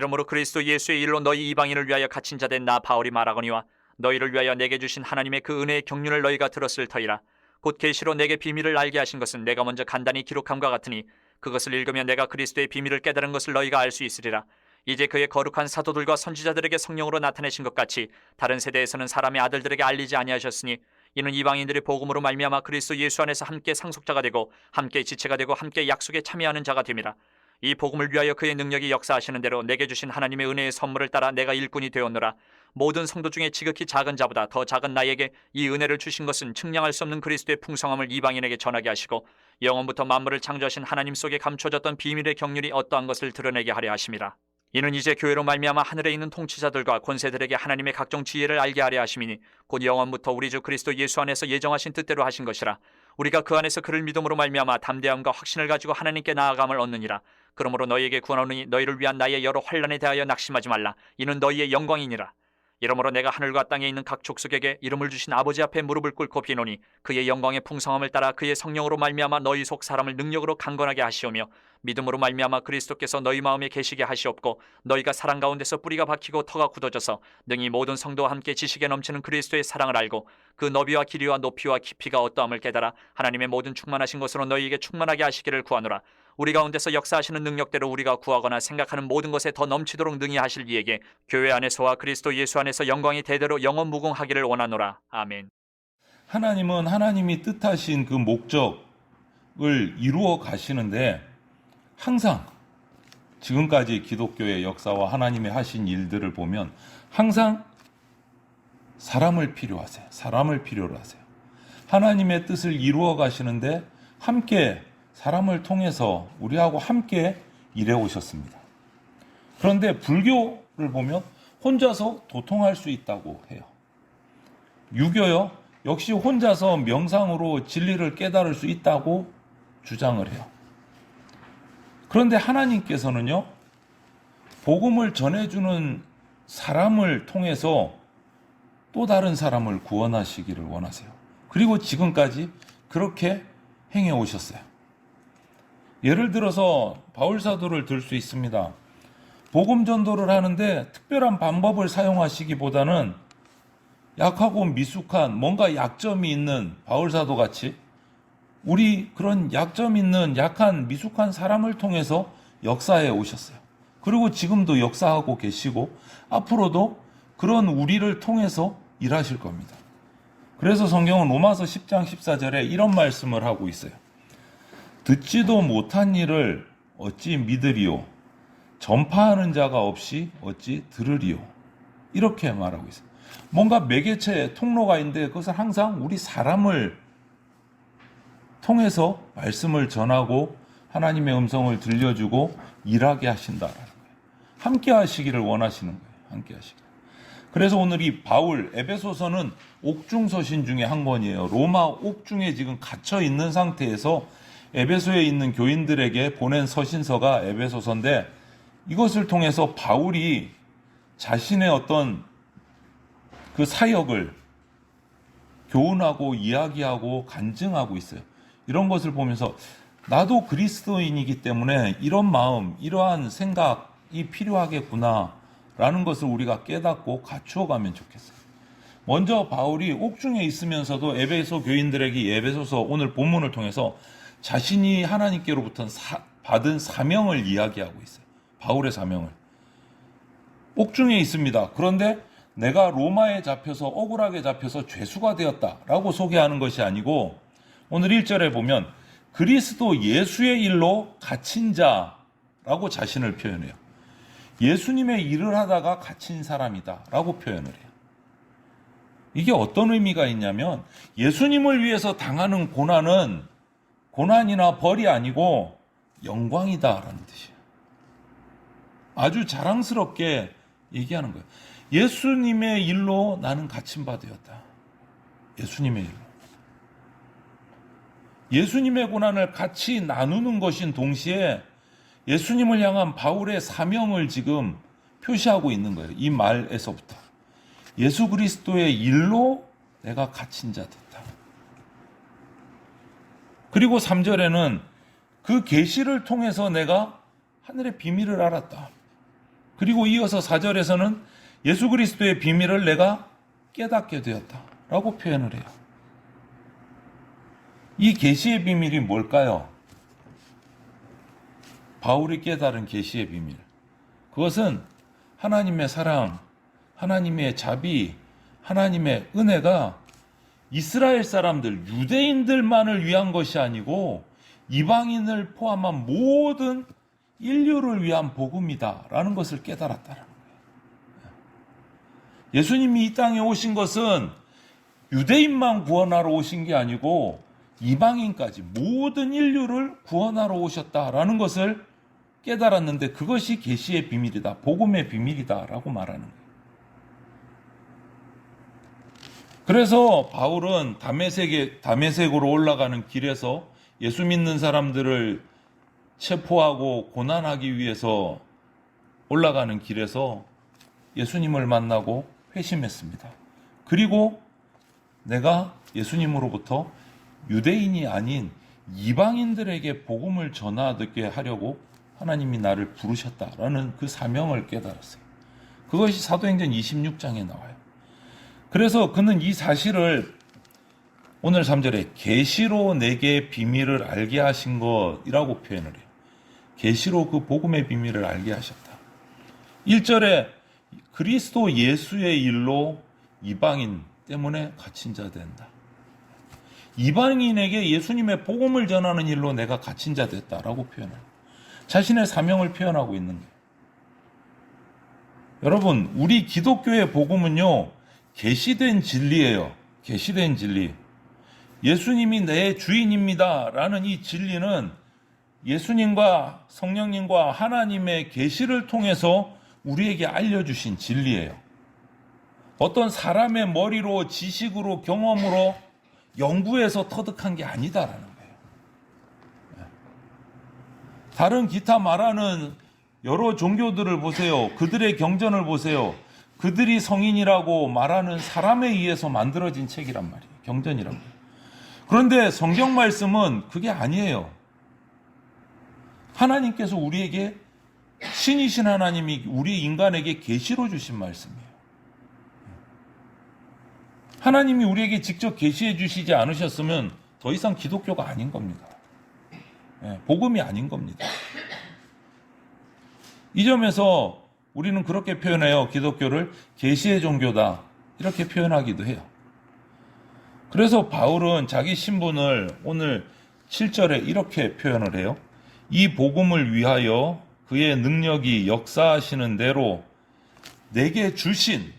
이러므로 그리스도 예수의 일로 너희 이방인을 위하여 갇힌 자 된 나 바울이 말하거니와 너희를 위하여 내게 주신 하나님의 그 은혜의 경륜을 너희가 들었을 터이라. 곧 계시로 내게 비밀을 알게 하신 것은 내가 먼저 간단히 기록함과 같으니 그것을 읽으면 내가 그리스도의 비밀을 깨달은 것을 너희가 알 수 있으리라. 이제 그의 거룩한 사도들과 선지자들에게 성령으로 나타내신 것 같이 다른 세대에서는 사람의 아들들에게 알리지 아니하셨으니 이는 이방인들이 복음으로 말미암아 그리스도 예수 안에서 함께 상속자가 되고 함께 지체가 되고 함께 약속에 참여하는 자가 됨이라 이 복음을 위하여 그의 능력이 역사하시는 대로 내게 주신 하나님의 은혜의 선물을 따라 내가 일꾼이 되었노라. 모든 성도 중에 지극히 작은 자보다 더 작은 나에게 이 은혜를 주신 것은 측량할 수 없는 그리스도의 풍성함을 이방인에게 전하게 하시고 영원부터 만물을 창조하신 하나님 속에 감춰졌던 비밀의 경륜이 어떠한 것을 드러내게 하려 하심이라 이는 이제 교회로 말미암아 하늘에 있는 통치자들과 권세들에게 하나님의 각종 지혜를 알게 하려 하심이니 곧 영원부터 우리 주 그리스도 예수 안에서 예정하신 뜻대로 하신 것이라. 우리가 그 안에서 그를 믿음으로 말미암아 담대함과 확신을 가지고 하나님께 나아감을 얻느니라 그러므로 너희에게 구하노니 너희를 위한 나의 여러 환란에 대하여 낙심하지 말라. 이는 너희의 영광이니라. 이러므로 내가 하늘과 땅에 있는 각 족속에게 이름을 주신 아버지 앞에 무릎을 꿇고 비노니 그의 영광의 풍성함을 따라 그의 성령으로 말미암아 너희 속 사람을 능력으로 강건하게 하시오며 믿음으로 말미암아 그리스도께서 너희 마음에 계시게 하시옵고 너희가 사랑 가운데서 뿌리가 박히고 터가 굳어져서 능히 모든 성도와 함께 지식에 넘치는 그리스도의 사랑을 알고 그 너비와 길이와 높이와 깊이가 어떠함을 깨달아 하나님의 모든 충만하신 것으로 너희에게 충만하게 하시기를 구하노라 우리 가운데서 역사하시는 능력대로 우리가 구하거나 생각하는 모든 것에 더 넘치도록 능히 하실 이에게 교회 안에서와 그리스도 예수 안에서 영광이 대대로 영원 무궁하기를 원하노라 아멘 하나님은 하나님이 뜻하신 그 목적을 이루어 가시는데 항상 지금까지 기독교의 역사와 하나님이 하신 일들을 보면 항상 사람을 필요하세요. 사람을 필요로 하세요. 하나님의 뜻을 이루어 가시는데 함께 사람을 통해서 우리하고 함께 일해 오셨습니다. 그런데 불교를 보면 혼자서 도통할 수 있다고 해요. 유교요, 역시 혼자서 명상으로 진리를 깨달을 수 있다고 주장을 해요. 그런데 하나님께서는요, 복음을 전해주는 사람을 통해서 또 다른 사람을 구원하시기를 원하세요. 그리고 지금까지 그렇게 행해 오셨어요. 예를 들어서 바울사도를 들 수 있습니다. 복음 전도를 하는데 특별한 방법을 사용하시기보다는 약하고 미숙한 뭔가 약점이 있는 바울사도 같이 우리 그런 약점 있는 약한 미숙한 사람을 통해서 역사해 오셨어요. 그리고 지금도 역사하고 계시고 앞으로도 그런 우리를 통해서 일하실 겁니다. 그래서 성경은 로마서 10장 14절에 이런 말씀을 하고 있어요. 듣지도 못한 일을 어찌 믿으리요? 전파하는 자가 없이 어찌 들으리요? 이렇게 말하고 있어요. 뭔가 매개체 통로가 있는데 그것은 항상 우리 사람을 통해서 말씀을 전하고 하나님의 음성을 들려주고 일하게 하신다라는 거예요. 함께 하시기를 원하시는 거예요. 함께 하시기. 그래서 오늘 이 바울 에베소서는 옥중 서신 중에 한 권이에요. 로마 옥중에 지금 갇혀 있는 상태에서 에베소에 있는 교인들에게 보낸 서신서가 에베소서인데 이것을 통해서 바울이 자신의 어떤 그 사역을 교훈하고 이야기하고 간증하고 있어요. 이런 것을 보면서 나도 그리스도인이기 때문에 이런 마음, 이러한 생각이 필요하겠구나라는 것을 우리가 깨닫고 갖추어 가면 좋겠어요. 먼저 바울이 옥중에 있으면서도 에베소 교인들에게 에베소서 오늘 본문을 통해서 자신이 하나님께로부터 사, 받은 사명을 이야기하고 있어요. 바울의 사명을. 옥중에 있습니다. 그런데 내가 로마에 잡혀서 억울하게 잡혀서 죄수가 되었다라고 소개하는 것이 아니고 오늘 1절에 보면 그리스도 예수의 일로 갇힌 자라고 자신을 표현해요. 예수님의 일을 하다가 갇힌 사람이다라고 표현을 해요. 이게 어떤 의미가 있냐면 예수님을 위해서 당하는 고난은 고난이나 벌이 아니고 영광이다라는 뜻이에요. 아주 자랑스럽게 얘기하는 거예요. 예수님의 일로 나는 갇힌 바 되었다. 예수님의 일로. 예수님의 고난을 같이 나누는 것인 동시에 예수님을 향한 바울의 사명을 지금 표시하고 있는 거예요. 이 말에서부터. 예수 그리스도의 일로 내가 갇힌 자 됐다. 그리고 3절에는 그 계시를 통해서 내가 하늘의 비밀을 알았다. 그리고 이어서 4절에서는 예수 그리스도의 비밀을 내가 깨닫게 되었다 라고 표현을 해요. 이 계시의 비밀이 뭘까요? 바울이 깨달은 계시의 비밀. 그것은 하나님의 사랑, 하나님의 자비, 하나님의 은혜가 이스라엘 사람들, 유대인들만을 위한 것이 아니고 이방인을 포함한 모든 인류를 위한 복음이다라는 것을 깨달았다는 거예요. 예수님이 이 땅에 오신 것은 유대인만 구원하러 오신 게 아니고 이방인까지 모든 인류를 구원하러 오셨다라는 것을 깨달았는데 그것이 계시의 비밀이다. 복음의 비밀이다라고 말하는 거예요. 그래서 바울은 담에색에 담에색으로 올라가는 길에서 예수 믿는 사람들을 체포하고 고난하기 위해서 올라가는 길에서 예수님을 만나고 회심했습니다. 그리고 내가 예수님으로부터 유대인이 아닌 이방인들에게 복음을 전하게 하려고 하나님이 나를 부르셨다라는 그 사명을 깨달았어요. 그것이 사도행전 26장에 나와요. 그래서 그는 이 사실을 오늘 3절에 계시로 내게 비밀을 알게 하신 것이라고 표현을 해요. 계시로 그 복음의 비밀을 알게 하셨다. 1절에 그리스도 예수의 일로 이방인 때문에 갇힌 자 된다. 이방인에게 예수님의 복음을 전하는 일로 내가 갇힌 자 됐다라고 표현해요. 자신의 사명을 표현하고 있는 거예요. 여러분, 우리 기독교의 복음은요, 계시된 진리예요. 계시된 진리. 예수님이 내 주인입니다. 라는 이 진리는 예수님과 성령님과 하나님의 계시를 통해서 우리에게 알려 주신 진리예요. 어떤 사람의 머리로 지식으로 경험으로 연구해서 터득한 게 아니다라는 거예요. 다른 기타 말하는 여러 종교들을 보세요. 그들의 경전을 보세요. 그들이 성인이라고 말하는 사람에 의해서 만들어진 책이란 말이에요. 말이에요. 그런데 성경 말씀은 그게 아니에요. 하나님께서 우리에게 신이신 하나님이 우리 인간에게 계시로 주신 말씀이에요. 하나님이 우리에게 직접 계시해 주시지 않으셨으면 더 이상 기독교가 아닌 겁니다. 예, 복음이 아닌 겁니다. 이 점에서 우리는 그렇게 표현해요. 기독교를 계시의 종교다. 이렇게 표현하기도 해요. 그래서 바울은 자기 신분을 오늘 7절에 이렇게 표현을 해요. 이 복음을 위하여 그의 능력이 역사하시는 대로 내게 주신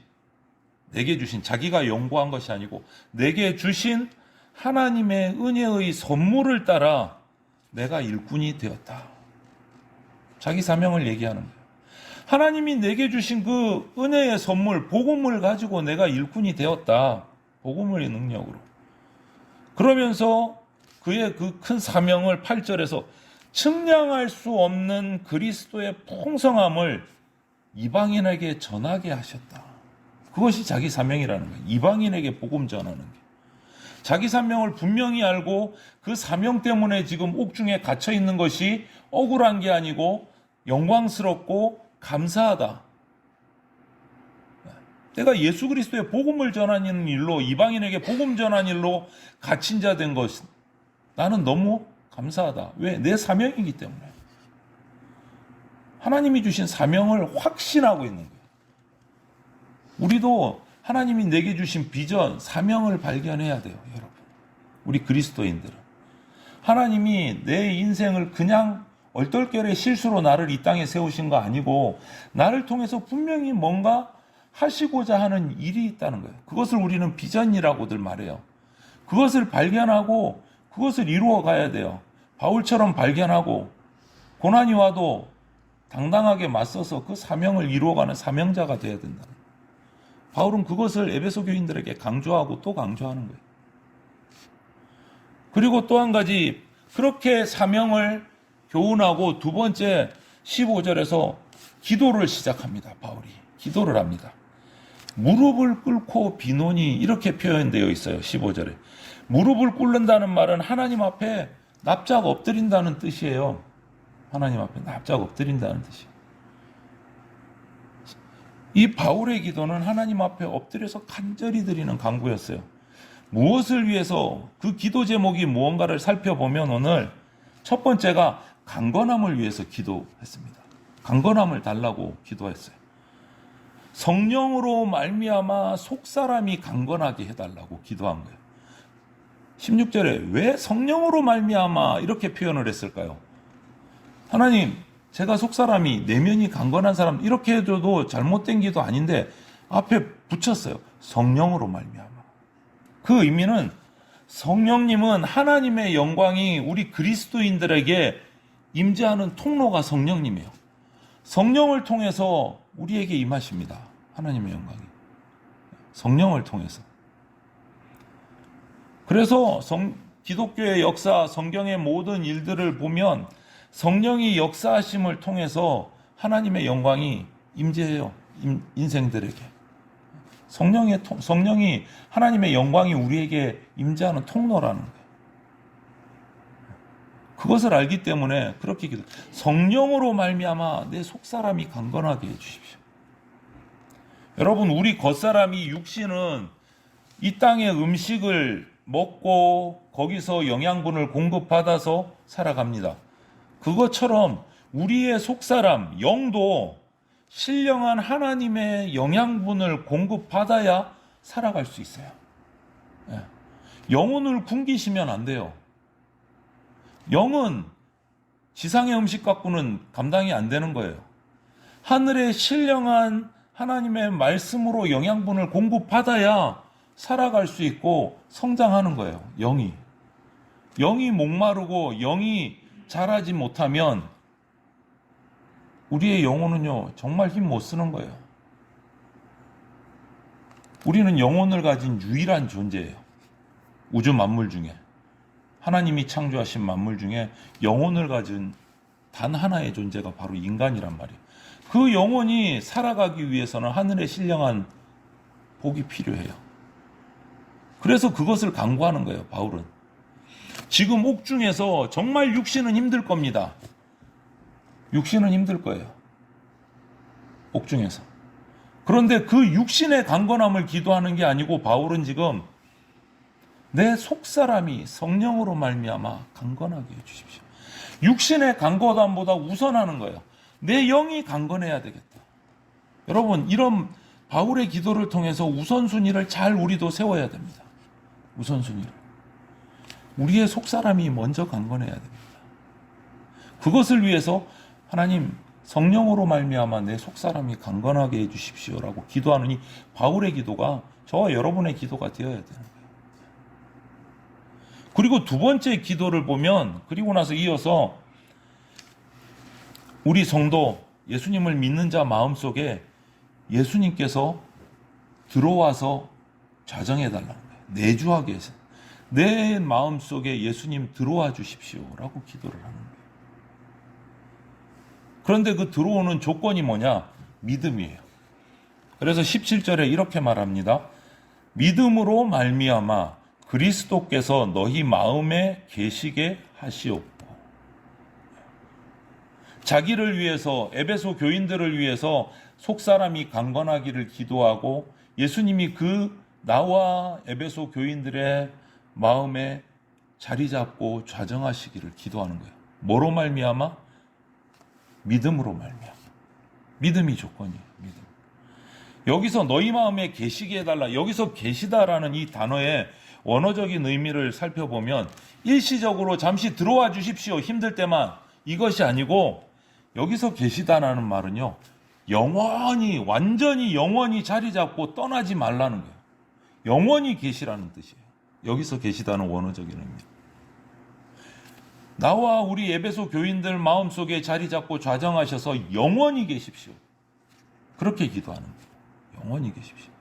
내게 주신 자기가 연구한 것이 아니고 내게 주신 하나님의 은혜의 선물을 따라 내가 일꾼이 되었다. 자기 사명을 얘기하는 거예요. 하나님이 내게 주신 그 은혜의 선물, 복음을 가지고 내가 일꾼이 되었다. 복음의 능력으로. 그러면서 그의 그 큰 사명을 8절에서 측량할 수 없는 그리스도의 풍성함을 이방인에게 전하게 하셨다. 그것이 자기 사명이라는 거예요. 이방인에게 복음 전하는 게. 자기 사명을 분명히 알고 그 사명 때문에 지금 옥중에 갇혀 있는 것이 억울한 게 아니고 영광스럽고 감사하다. 내가 예수 그리스도의 복음을 전하는 일로 이방인에게 복음 전하는 일로 갇힌 자 된 것. 나는 너무 감사하다. 왜? 내 사명이기 때문에. 하나님이 주신 사명을 확신하고 있는 거예요. 우리도 하나님이 내게 주신 비전, 사명을 발견해야 돼요, 여러분. 우리 그리스도인들은. 하나님이 내 인생을 그냥 얼떨결에 실수로 나를 이 땅에 세우신 거 아니고, 나를 통해서 분명히 뭔가 하시고자 하는 일이 있다는 거예요. 그것을 우리는 비전이라고들 말해요. 그것을 발견하고, 그것을 이루어 가야 돼요. 바울처럼 발견하고, 고난이 와도 당당하게 맞서서 그 사명을 이루어가는 사명자가 되어야 된다. 바울은 그것을 에베소 교인들에게 강조하고 또 강조하는 거예요. 그리고 또 한 가지 그렇게 사명을 교훈하고 두 번째 15절에서 기도를 시작합니다. 바울이 기도를 합니다. 무릎을 꿇고 비노니 이렇게 표현되어 있어요. 15절에. 무릎을 꿇는다는 말은 하나님 앞에 납작 엎드린다는 뜻이에요. 하나님 앞에 납작 엎드린다는 뜻이에요. 이 바울의 기도는 하나님 앞에 엎드려서 간절히 드리는 간구였어요. 무엇을 위해서 그 기도 제목이 무언가를 살펴보면 오늘 첫 번째가 강건함을 위해서 기도했습니다. 강건함을 달라고 기도했어요. 성령으로 말미암아 속 사람이 강건하게 해달라고 기도한 거예요. 16절에 왜 성령으로 말미암아 이렇게 표현을 했을까요? 하나님, 제가 속 사람이 내면이 강건한 사람 이렇게 해줘도 잘못된 기도 아닌데 앞에 붙였어요. 성령으로 말미암아. 그 의미는 성령님은 하나님의 영광이 우리 그리스도인들에게 임재하는 통로가 성령님이에요. 성령을 통해서 우리에게 임하십니다. 하나님의 영광이. 성령을 통해서. 그래서 성- 기독교의 역사, 성경의 모든 일들을 보면 성령이 역사하심을 통해서 하나님의 영광이 임재해요. 임- 인생들에게. 성령의 통- 성령이 하나님의 영광이 우리에게 임재하는 통로라는 거예요. 그것을 알기 때문에 그렇게 기도. 성령으로 말미암아 내 속사람이 강건하게 해 주십시오. 여러분 우리 겉사람이 육신은 이 땅의 음식을 먹고 거기서 영양분을 공급받아서 살아갑니다. 그것처럼 우리의 속사람 영도 신령한 하나님의 영양분을 공급받아야 살아갈 수 있어요. 예. 영혼을 굶기시면 안 돼요. 영은 지상의 음식 갖고는 감당이 안 되는 거예요. 하늘의 신령한 하나님의 말씀으로 영양분을 공급받아야 살아갈 수 있고 성장하는 거예요. 영이. 영이 목마르고 영이 자라지 못하면 우리의 영혼은요, 정말 힘 못 쓰는 거예요. 우리는 영혼을 가진 유일한 존재예요. 우주 만물 중에. 하나님이 창조하신 만물 중에 영혼을 가진 단 하나의 존재가 바로 인간이란 말이에요. 그 영혼이 살아가기 위해서는 하늘의 신령한 복이 필요해요. 그래서 그것을 강구하는 거예요, 바울은. 지금 옥중에서 정말 육신은 힘들 겁니다. 육신은 힘들 거예요. 옥중에서. 그런데 그 육신의 강건함을 기도하는 게 아니고 바울은 지금 내 속사람이 성령으로 말미암아 강건하게 해 주십시오. 육신의 강건함보다 우선하는 거예요. 내 영이 강건해야 되겠다. 여러분, 이런 바울의 기도를 통해서 우선순위를 잘 우리도 세워야 됩니다. 우선순위를. 우리의 속사람이 먼저 강건해야 됩니다. 그것을 위해서 하나님 성령으로 말미암아 내 속사람이 강건하게 해 주십시오라고 기도하는 이 바울의 기도가 저와 여러분의 기도가 되어야 되는 거예요. 그리고 두 번째 기도를 보면 그리고 나서 이어서 우리 성도 예수님을 믿는 자 마음속에 예수님께서 들어와서 좌정해 달라는 거예요. 내주하게 해서 내 마음속에 예수님 들어와 주십시오라고 기도를 하는 거예요. 그런데 그 들어오는 조건이 뭐냐? 믿음이에요. 그래서 17절에 이렇게 말합니다. 믿음으로 말미암아 그리스도께서 너희 마음에 계시게 하시옵고 자기를 위해서 에베소 교인들을 위해서 속사람이 강건하기를 기도하고 예수님이 그 나와 에베소 교인들의 마음에 자리 잡고 좌정하시기를 기도하는 거예요. 뭐로 말미암아? 믿음으로 말미암아. 믿음이 조건이에요. 믿음. 여기서 너희 마음에 계시게 해달라. 여기서 계시다라는 이 단어의 원어적인 의미를 살펴보면 일시적으로 잠시 들어와 주십시오. 힘들 때만 이것이 아니고 여기서 계시다라는 말은요. 영원히 완전히 영원히 자리 잡고 떠나지 말라는 거예요. 영원히 계시라는 뜻이에요. 여기서 계시다는 원어적인 의미. 나와 우리 에베소 교인들 마음속에 자리 잡고 좌정하셔서 영원히 계십시오. 그렇게 기도하는 거예요. 영원히 계십시오.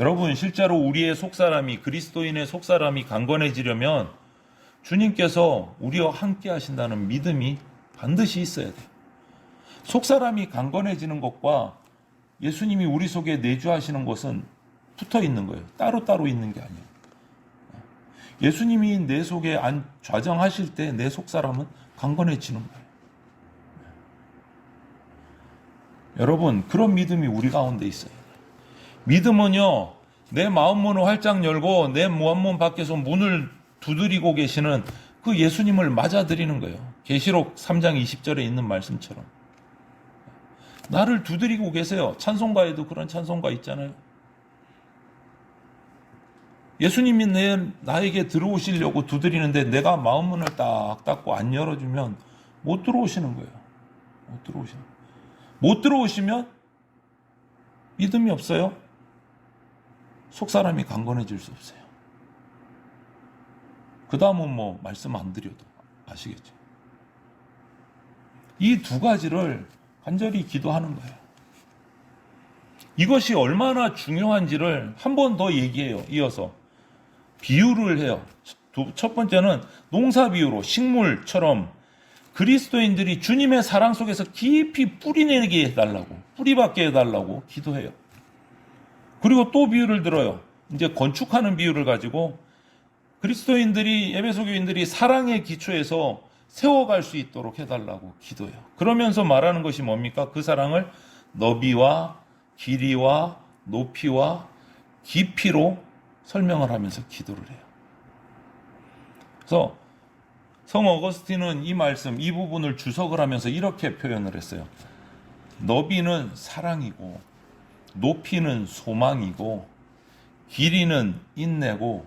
여러분, 실제로 우리의 속사람이, 그리스도인의 속사람이 강건해지려면 주님께서 우리와 함께 하신다는 믿음이 반드시 있어야 돼요. 속사람이 강건해지는 것과 예수님이 우리 속에 내주하시는 것은 붙어 있는 거예요. 따로따로 있는 게 아니에요. 예수님이 내 속에 안 좌정하실 때 내 속사람은 강건해지는 거예요. 여러분, 그런 믿음이 우리 가운데 있어요. 믿음은요, 내 마음 문을 활짝 열고 내 무한문 밖에서 문을 두드리고 계시는 그 예수님을 맞아들이는 거예요. 계시록 3장 20절에 있는 말씀처럼. 나를 두드리고 계세요. 찬송가에도 그런 찬송가 있잖아요. 예수님이 내, 나에게 들어오시려고 두드리는데 내가 마음 문을 딱 닫고 안 열어주면 못 들어오시는 거예요. 못 들어오시는 거예요. 못 들어오시면 믿음이 없어요. 속 사람이 강건해질 수 없어요. 그 다음은 뭐 말씀 안 드려도 아시겠죠. 이 두 가지를 간절히 기도하는 거예요. 이것이 얼마나 중요한지를 한 번 더 얘기해요. 이어서 비유를 해요. 두- 첫 번째는 농사 비유로 식물처럼 그리스도인들이 주님의 사랑 속에서 깊이 뿌리내게 해달라고 뿌리박게 해달라고 기도해요. 그리고 또 비유를 들어요. 이제 건축하는 비유를 가지고 그리스도인들이 예배소 교인들이 사랑의 기초에서 세워갈 수 있도록 해달라고 기도해요. 그러면서 말하는 것이 뭡니까? 그 사랑을 너비와 길이와 높이와 깊이로 설명을 하면서 기도를 해요. 그래서 성 어거스틴은 이 말씀, 이 부분을 주석을 하면서 이렇게 표현을 했어요. 너비는 사랑이고, 높이는 소망이고, 길이는 인내고,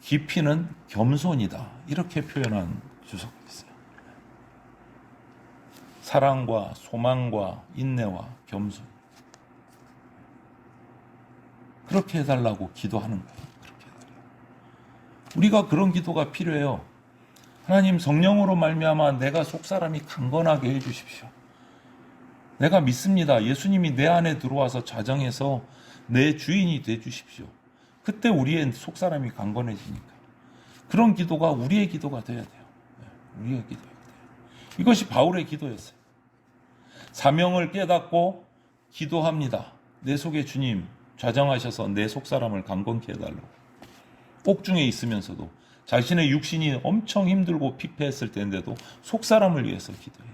깊이는 겸손이다. 이렇게 표현한 주석이 있어요. 사랑과 소망과 인내와 겸손. 그렇게 해달라고 기도하는 거예요. 그렇게 해달라고. 우리가 그런 기도가 필요해요. 하나님 성령으로 말미암아 내가 속 사람이 강건하게 해주십시오. 내가 믿습니다. 예수님이 내 안에 들어와서 자정해서 내 주인이 돼 주십시오. 그때 우리의 속 사람이 강건해지니까 그런 기도가 우리의 기도가 돼야 돼요. 네, 우리의 기도가 돼요. 이것이 바울의 기도였어요. 사명을 깨닫고 기도합니다. 내 속에 주님 좌정하셔서 내 속 사람을 강건케 해달라고. 옥중에 있으면서도 자신의 육신이 엄청 힘들고 피폐했을 때인데도 속 사람을 위해서 기도해요.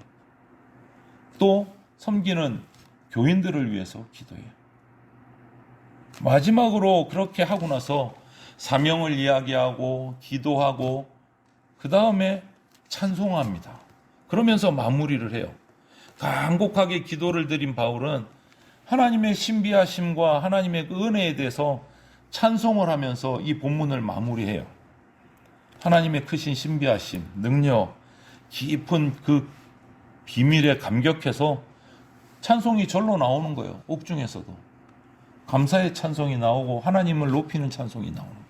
또 섬기는 교인들을 위해서 기도해요. 마지막으로 그렇게 하고 나서 사명을 이야기하고 기도하고 그 다음에 찬송합니다. 그러면서 마무리를 해요. 간곡하게 기도를 드린 바울은 하나님의 신비하심과 하나님의 그 은혜에 대해서 찬송을 하면서 이 본문을 마무리해요. 하나님의 크신 신비하심, 능력, 깊은 그 비밀에 감격해서 찬송이 절로 나오는 거예요. 옥중에서도. 감사의 찬송이 나오고 하나님을 높이는 찬송이 나오는 거예요.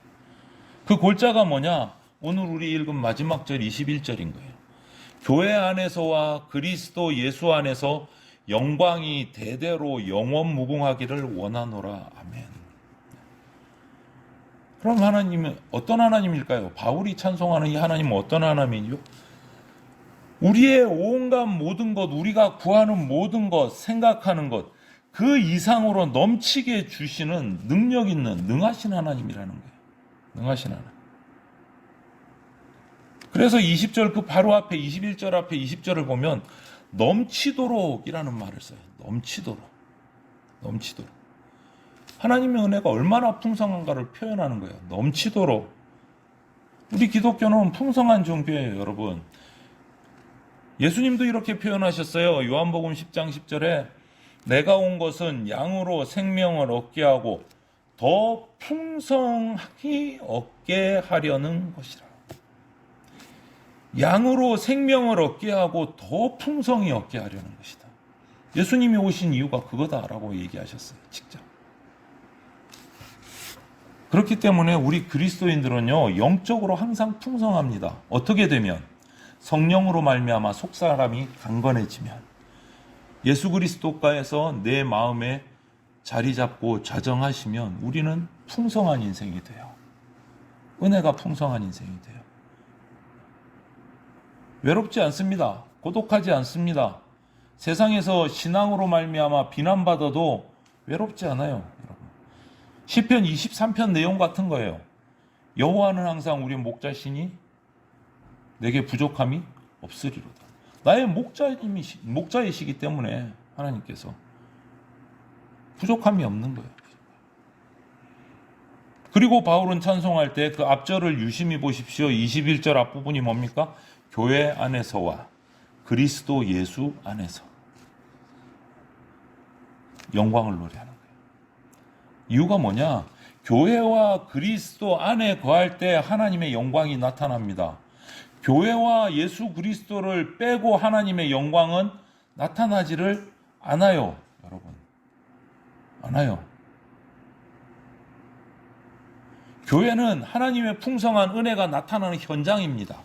그 골자가 뭐냐? 오늘 우리 읽은 마지막 절 21절인 거예요. 교회 안에서와 그리스도 예수 안에서 영광이 대대로 영원 무궁하기를 원하노라. 아멘. 그럼 하나님은 어떤 하나님일까요? 바울이 찬송하는 이 하나님은 어떤 하나님이요? 우리의 온갖 모든 것, 우리가 구하는 모든 것, 생각하는 것, 그 이상으로 넘치게 주시는 능력 있는 능하신 하나님이라는 거예요. 능하신 하나님. 그래서 20절 그 바로 앞에 21절 앞에 20절을 보면 넘치도록이라는 말을 써요. 넘치도록. 넘치도록. 하나님의 은혜가 얼마나 풍성한가를 표현하는 거예요. 넘치도록. 우리 기독교는 풍성한 종교예요, 여러분. 예수님도 이렇게 표현하셨어요. 요한복음 10장 10절에 내가 온 것은 양으로 생명을 얻게 하고 더 풍성하게 얻게 하려는 것이라. 양으로 생명을 얻게 하고 더 풍성히 얻게 하려는 것이다. 예수님이 오신 이유가 그거다라고 얘기하셨어요. 직접. 그렇기 때문에 우리 그리스도인들은요 영적으로 항상 풍성합니다. 어떻게 되면 성령으로 말미암아 속 사람이 강건해지면 예수 그리스도가에서 내 마음에 자리 잡고 좌정하시면 우리는 풍성한 인생이 돼요. 은혜가 풍성한 인생이 돼요. 외롭지 않습니다. 고독하지 않습니다. 세상에서 신앙으로 말미암아 비난받아도 외롭지 않아요, 여러분. 시편 23편 내용 같은 거예요. 여호와는 항상 우리 목자시니 내게 부족함이 없으리로다. 나의 목자님이 목자이시기 때문에 하나님께서 부족함이 없는 거예요. 그리고 바울은 찬송할 때 그 앞절을 유심히 보십시오. 21절 앞부분이 뭡니까? 교회 안에서와 그리스도 예수 안에서 영광을 노래하는 거예요. 이유가 뭐냐? 교회와 그리스도 안에 거할 때 하나님의 영광이 나타납니다. 교회와 예수 그리스도를 빼고 하나님의 영광은 나타나지를 않아요, 여러분. 않아요. 교회는 하나님의 풍성한 은혜가 나타나는 현장입니다.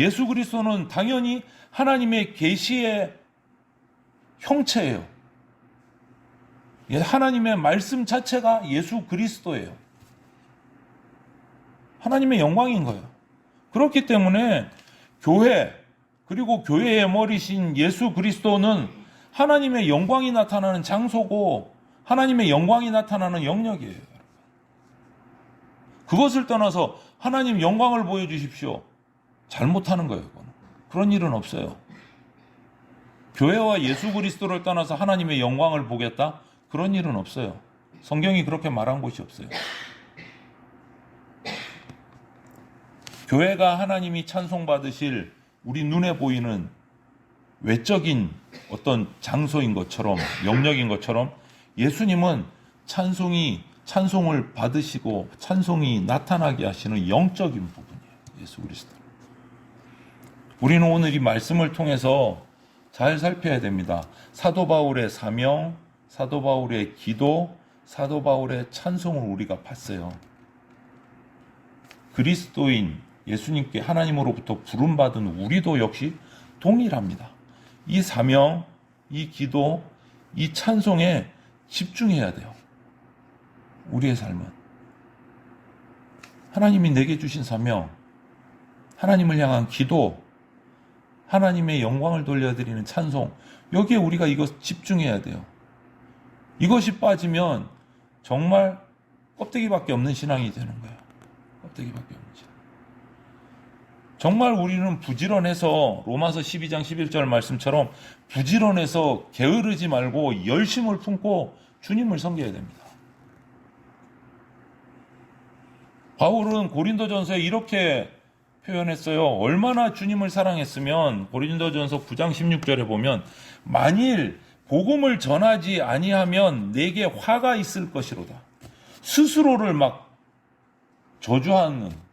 예수 그리스도는 당연히 하나님의 계시의 형체예요. 예, 하나님의 말씀 자체가 예수 그리스도예요. 하나님의 영광인 거예요. 그렇기 때문에 교회 그리고 교회의 머리신 예수 그리스도는 하나님의 영광이 나타나는 장소고 하나님의 영광이 나타나는 영역이에요. 그것을 떠나서 하나님 영광을 보여주십시오. 잘못하는 거예요. 그건. 그런 일은 없어요. 교회와 예수 그리스도를 떠나서 하나님의 영광을 보겠다? 그런 일은 없어요. 성경이 그렇게 말한 곳이 없어요. 교회가 하나님이 찬송받으실 우리 눈에 보이는 외적인 어떤 장소인 것처럼 영역인 것처럼 예수님은 찬송이 찬송을 받으시고 찬송이 나타나게 하시는 영적인 부분이에요. 예수 그리스도. 우리는 오늘 이 말씀을 통해서 잘 살펴야 됩니다. 사도 바울의 사명, 사도 바울의 기도, 사도 바울의 찬송을 우리가 봤어요. 그리스도인 예수님께 하나님으로부터 부름받은 우리도 역시 동일합니다. 이 사명, 이 기도, 이 찬송에 집중해야 돼요. 우리의 삶은. 하나님이 내게 주신 사명, 하나님을 향한 기도, 하나님의 영광을 돌려드리는 찬송, 여기에 우리가 이것 집중해야 돼요. 이것이 빠지면 정말 껍데기밖에 없는 신앙이 되는 거예요. 껍데기밖에 없는 신앙. 정말 우리는 부지런해서 로마서 12장 11절 말씀처럼 부지런해서 게으르지 말고 열심을 품고 주님을 섬겨야 됩니다. 바울은 고린도전서에 이렇게 표현했어요. 얼마나 주님을 사랑했으면 고린도전서 9장 16절에 보면 만일 복음을 전하지 아니하면 내게 화가 있을 것이로다. 스스로를 막 저주하는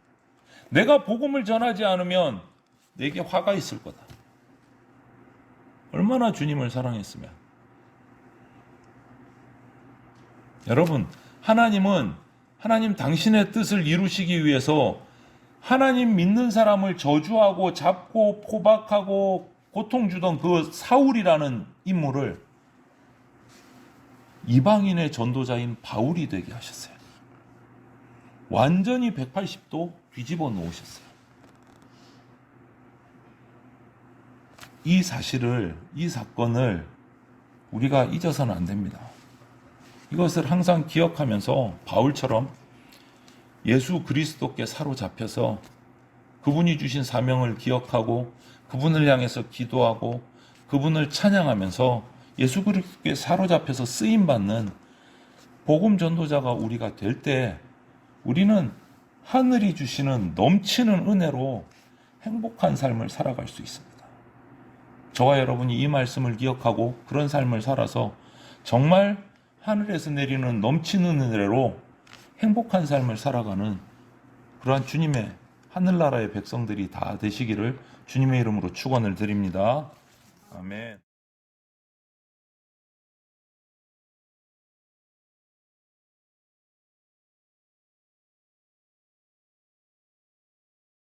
내가 복음을 전하지 않으면 내게 화가 있을 거다. 얼마나 주님을 사랑했으면. 여러분, 하나님은 하나님 당신의 뜻을 이루시기 위해서 하나님 믿는 사람을 저주하고 잡고 포박하고 고통 주던 그 사울이라는 인물을 이방인의 전도자인 바울이 되게 하셨어요. 완전히 180도 뒤집어 놓으셨어요. 이 사실을, 이 사건을 우리가 잊어서는 안 됩니다. 이것을 항상 기억하면서 바울처럼 예수 그리스도께 사로잡혀서 그분이 주신 사명을 기억하고 그분을 향해서 기도하고 그분을 찬양하면서 예수 그리스도께 사로잡혀서 쓰임 받는 복음 전도자가 우리가 될 때 우리는 하늘이 주시는 넘치는 은혜로 행복한 삶을 살아갈 수 있습니다. 저와 여러분이 이 말씀을 기억하고 그런 삶을 살아서 정말 하늘에서 내리는 넘치는 은혜로 행복한 삶을 살아가는 그러한 주님의 하늘나라의 백성들이 다 되시기를 주님의 이름으로 축원을 드립니다. 아멘.